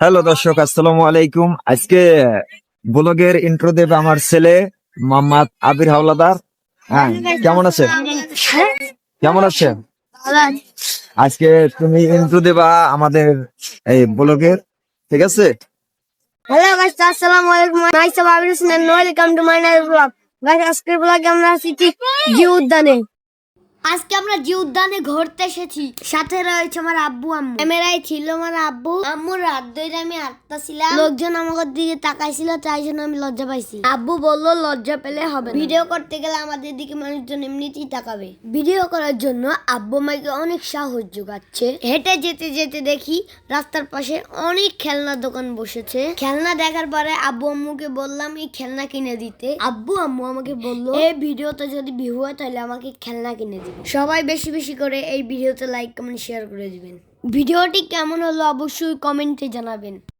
Hello দর্শক, আসসালামু আলাইকুম। আজকে ব্লগের ইন্ট্রো দেবে আমার ছেলে মোহাম্মদ আবির হাওলাদার। হ্যাঁ কেমন আছেন কেমন আছেন আজকে তুমি ইন্ট্রো দেবা আমাদের এই ব্লগের, ঠিক আছে? হ্যালো গাইস আসসালামু আলাইকুম। Myself Abir Hossain and welcome to my night vlog guys আজকের ব্লগে আমরা আছি ঠিক জি উদ্যানে আজকে আমরা জি উদ্যানে ঘুরতে এসেছি, সাথে রয়েছে আমার আব্বু, আম্মু। ক্যামেরায় ছিল আমার আব্বু, আম্মু রাত ধরে আমি আটটা ছিলাম লোকজন আমাদের দিকে তাকাইছিল, তাই জন্য আমি লজ্জা পাইছি। আব্বু বলল, লজ্জা পেলে হবে ভিডিও করতে গেলে আমাদের দিকে মানুষজন এমনিতেই তাকাবে। ভিডিও করার জন্য আব্বু আমাকে অনেক সাহস যোগাচ্ছে। হেঁটে যেতে যেতে দেখি রাস্তার পাশে অনেক খেলনা দোকান বসেছে। খেলনা দেখার পরে আব্বু আম্মুকে বললাম, এই খেলনা কিনে দিতে। আব্বু আম্মু আমাকে বলল, এই ভিডিওতে যদি ভিউ হয় তাহলে আমাকে খেলনা কিনে দিবে সবাই বেশি বেশি করে এই ভিডিওতে লাইক কমেন্ট শেয়ার করে দিবেন। ভিডিওটি কেমন হলো অবশ্যই কমেন্টে জানাবেন।